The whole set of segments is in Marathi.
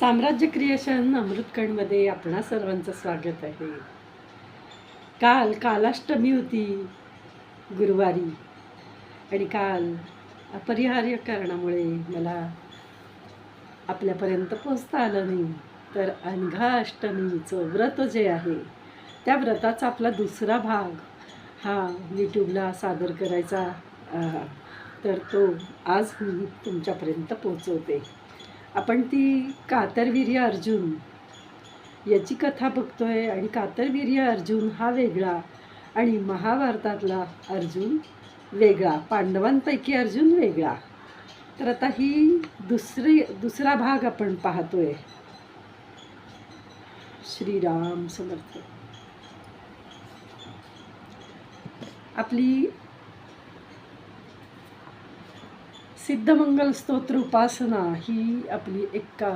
साम्राज्य क्रिएशन अमृतकणमध्ये आपणा सर्वांचं स्वागत आहे. काल कालाष्टमी होती गुरुवारी. आणि काल अपरिहार्य कारणामुळे मला आपल्यापर्यंत पोचता आलं नाही. तर अंघाष्टमीचं व्रत जे आहे त्या व्रताचा आपला दुसरा भाग हा यूट्यूबला सादर करायचा तर तो आज मी तुमच्यापर्यंत पोचवते आपण ती कातरवीर्य अर्जुन याची कथा बघतोय आणि कातरवीर्य अर्जुन हा वेगळा आणि महाभारतातला अर्जुन वेगळा पांडवांपैकी अर्जुन वेगळा. तर आता ही दुसरी दुसरा भाग आपण पाहतोय. श्रीराम समर्थ. आपली सिद्धमंगल स्तोत्र उपासना ही आपली एक्का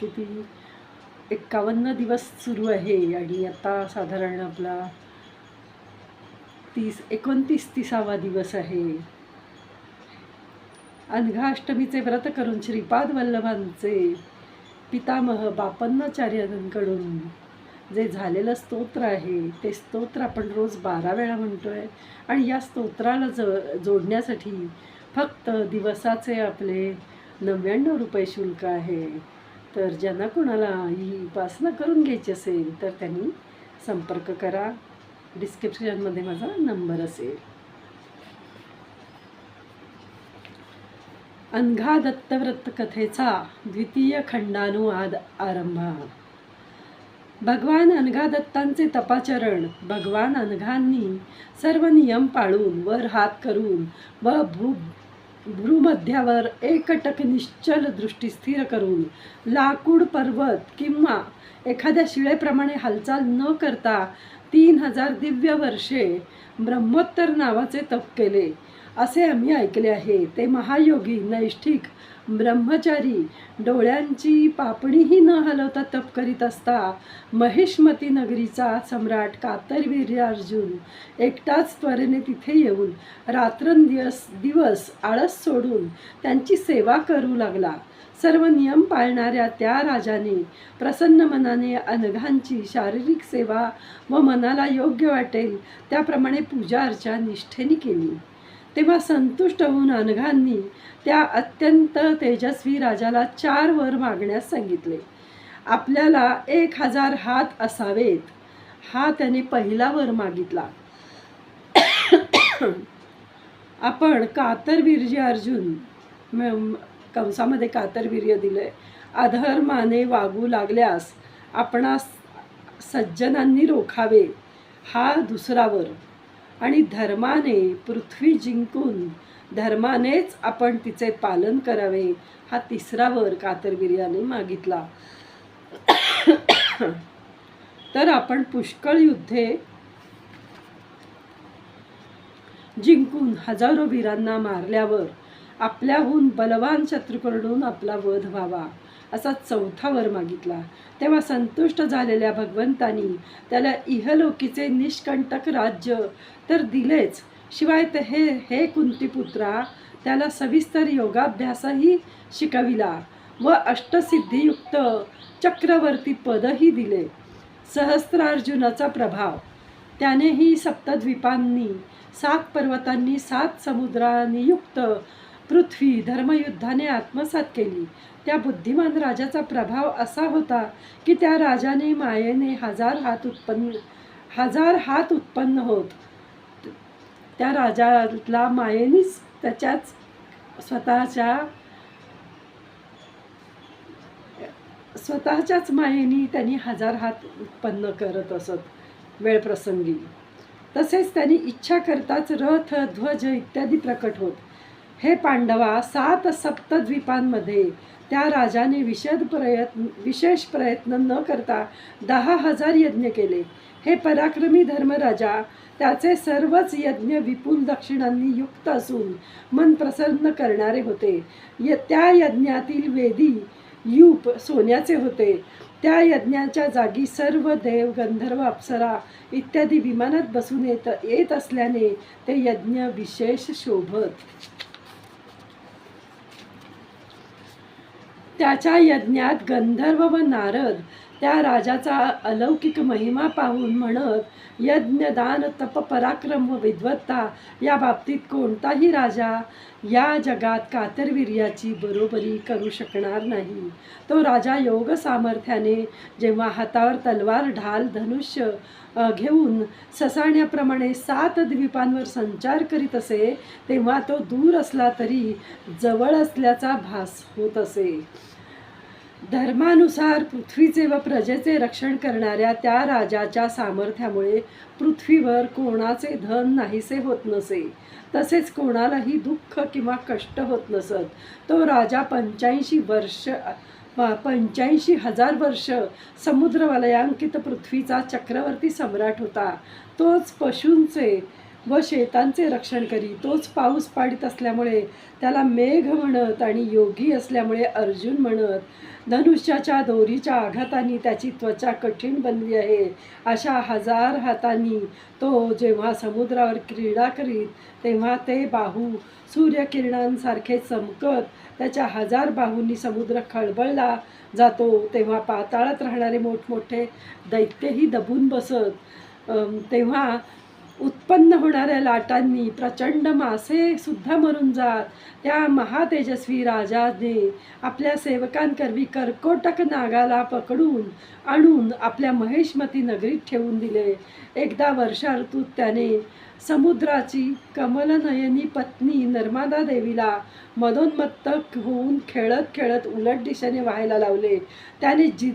किती एक्कावन्न दिवस सुरू आहे. आणि आता साधारण आपला तीस एकोणतीस तिसावा दिवस आहे. अनघाष्टमीचे व्रत करून श्रीपाद वल्लभांचे पितामह बापन्नाचार्यांकडून जे झालेलं स्तोत्र आहे ते स्तोत्र आपण रोज बारा वेळा म्हणतोय. आणि या स्तोत्राला ज जोडण्यासाठी फक्त दिवसाचे आपले नव्याण्णव रुपये शुल्क आहे. तर ज्यांना कोणाला ही उपासना करून घ्यायची असेल तर त्यांनी संपर्क करा. डिस्क्रिप्शनमध्ये माझा नंबर असेल. अनघा दत्तव्रत कथेचा द्वितीय खंडानुवाद आरंभ. भगवान अनघा दत्तांचे तपाचरण भगवान अनघांनी सर्व नियम पाळून वर हात करून व भू भ्रूमध्यावर एकटक निश्चल दृष्टी स्थिर करून लाकूड पर्वत किंवा एखाद्या शिळेप्रमाणे हालचाल न करता तीन हजार दिव्य वर्षे ब्रह्मोत्तर नावाचे तप केले. असे आम्ही ऐकले आहे. ते महायोगी नैष्ठिक ब्रह्मचारी डोळ्यांची पापणीही न हलवता तप करीत असता महेशमती नगरीचा सम्राट कातरवीर्य अर्जुन एकटाच त्वरेने तिथे येऊन रात्रंदिवस दिवस आळस सोडून त्यांची सेवा करू लागला. सर्व नियम पाळणाऱ्या त्या राजाने प्रसन्न मनाने अनघांची शारीरिक सेवा व मनाला योग्य वाटेल त्याप्रमाणे पूजा अर्चा निष्ठेने केली. तेव्हा संतुष्ट होऊन अनघांनी त्या अत्यंत तेजस्वी राजाला चार वर मागण्यास सांगितले. आपल्याला एक हजार हात असावेत हा त्याने पहिला वर मागितला. आपण कातरवीर्य अर्जुन म- कंसामध्ये कातरवीर्य दिले. अधर्माने वागू लागल्यास आपणास सज्जनांनी रोखावे हा दुसरा वर. आणि धर्माने पृथ्वी जिंकून धर्मानेच आपण तिचे पालन करावे हा तिसरा वर कातरगिर्याने मागितला. तर आपण पुष्कळ युद्धे जिंकून हजारो वीरांना मारल्यावर आपल्याहून बलवान शत्रूकडून आपला वध व्हावा. असा चौथा वर मागितला. तेव्हा संतुष्ट झालेल्या भगवंतानी त्याला इहलोकीचे निष्कंटक राज्य तर दिलेच. शिवाय ते हे हे कुंतीपुत्रा त्याला सविस्तर योगाभ्यासही शिकविला व अष्टसिद्धियुक्त चक्रवर्ती पदही दिले. सहस्त्रार्जुनाचा प्रभाव. त्यानेही सप्तद्वीपांनी सात पर्वतांनी सात समुद्रांनी युक्त पृथ्वी धर्मयुद्धाने आत्मसात केली. त्या बुद्धिमान राजाचा प्रभाव असा होता की त्या राजाने मायेने हजार हात उत्पन्न हजार हात उत्पन्न होत. त्या राजाला मायेनीच त्याच्याच स्वतःच्या स्वतःच्याच मायेनी त्यांनी हजार हात उत्पन्न करत असत वेळप्रसंगी तसेच त्यांनी इच्छा करताच रथ ध्वज इत्यादी प्रकट होत. हे पांडवा सात सप्तद्वीपांमध्ये त्या राजाने विशद प्रयत्न विशेष प्रयत्न न करता दहा हजार यज्ञ केले. हे पराक्रमी धर्मराजा त्याचे सर्वच यज्ञ विपुल दक्षिणांनी युक्त असून मन प्रसन्न करणारे होते. य त्या यज्ञातील वेदी यूप सोन्याचे होते. त्या यज्ञाच्या जागी सर्व देव गंधर्व अप्सरा इत्यादी विमानात बसून येत येत असल्याने ते यज्ञ विशेष शोभत. त्याच्या यज्ञात गंधर्व व नारद त्या राजाचा अलौकिक महिमा पाहून म्हणत यज्ञ दान तप पराक्रम व विद्वत्ता या बाबतीत कोणताही राजा या जगात कातरवीर्याची बरोबरी करू शकणार नाही. तो राजा योग सामर्थ्याने जेव्हा हातावर तलवार ढाल धनुष्य घेऊन ससाण्याप्रमाणे सात द्वीपांवर संचार करीत असे तेव्हा तो दूर असला तरी जवळ असल्याचा भास होत असे. धर्मानुसार पृथ्वीचे व प्रजेचे रक्षण करणाऱ्या त्या राजाच्या सामर्थ्यामुळे पृथ्वीवर कोणाचे धन नाहीसे होत नसे. तसेच कोणालाही दुःख किंवा कष्ट होत नसत. तो राजा पंच्याऐंशी वर्ष पंच्याऐंशी हजार वर्ष समुद्रवलयांकित पृथ्वीचा चक्रवर्ती सम्राट होता. तोच पशूंचे व शेतांचे रक्षण करी. तोच पाऊस पाडित असल्यामुळे त्याला मेघ म्हणत आणि योगी असल्यामुळे अर्जुन म्हणत धनुष्याच्या दोरीच्या आघाताने त्याची त्वचा कठीण बनली आहे. अशा हजार हातांनी तो जेव्हा समुद्रावर क्रीडा करीत तेव्हा ते बाहू सूर्यकिरणांसारखे चमकत त्याच्या हजार बाहूंनी समुद्र खळबळला जातो तेव्हा पाताळात राहणारे मोठमोठे दैत्यही दबून बसत. तेव्हा उत्पन्न होणाऱ्या लाटांनी प्रचंड मासे सुद्धा मरून जात. त्या महातेजस्वी राजाने आपल्या सेवकांकरवी कर्कोटक नागाला पकडून आणून आपल्या महेशमती नगरीत ठेवून दिले. एकदा वर्षा ऋतूत त्याने समुद्राची कमलनयनी पत्नी नर्मदा देवीला मदोन्मत्त होऊन खेळत खेळत उलट दिशेने व्हायला लावले. त्याने जि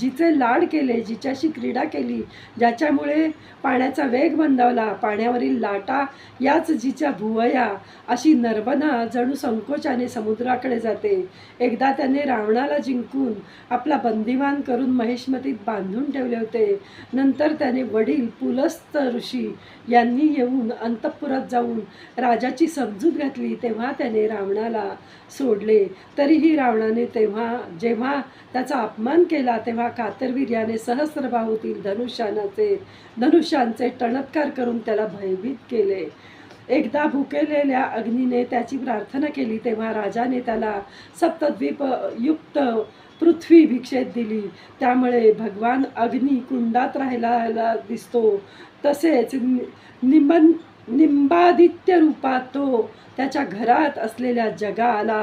जिचे लाड केले जिच्याशी क्रीडा केली ज्याच्यामुळे पाण्याचा वेग मंदावला पाण्यावरील लाटा याच जिच्या भुवया अशी नर्मदा जणू संकोचाने समुद्राकडे जाते. एकदा त्याने रावणाला जिंकून आपला बंदिवान करून महेशमतीत बांधून ठेवले होते. नंतर त्याने वडील पुलस्त ऋषी यांनी येऊन अंतःपुरात जाऊन राजाची समजूत घातली तेव्हा त्याने रावणाला सोडले. तरीही रावणाने तेव्हा जेव्हा त्याचा अपमान केला तेव्हा कातरवीर्याने सहस्रभावतील धनुष्यानाचे धनुष्यांचे टणत्कार करून त्याला भयभीत केले. एकदा भुकेलेल्या अग्नीने त्याची प्रार्थना केली तेव्हा राजाने त्याला सप्तद्वीप युक्त पृथ्वी भिक्षेत दिली. त्यामुळे भगवान अग्नी कुंडात राहिला दिसतो. तसेच निंबन निंबादित्य रूपात तो त्याच्या घरात असलेल्या जगाला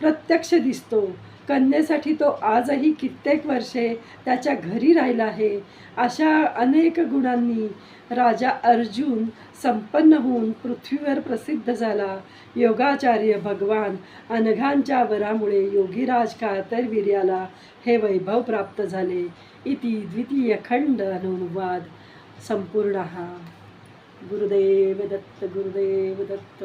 प्रत्यक्ष दिसतो. कन्येसाठी तो आजही कित्येक वर्षे त्याच्या घरी राहिला आहे. अशा अनेक गुणांनी राजा अर्जुन संपन्न होऊन पृथ्वीवर प्रसिद्ध झाला. योगाचार्य भगवान अनघांच्या वरामुळे योगीराज कातरवीर्याला हे वैभव प्राप्त झाले. इति द्वितीय खंड अनुवाद संपूर्ण गुरुदेव दत्त गुरुदेव दत्त.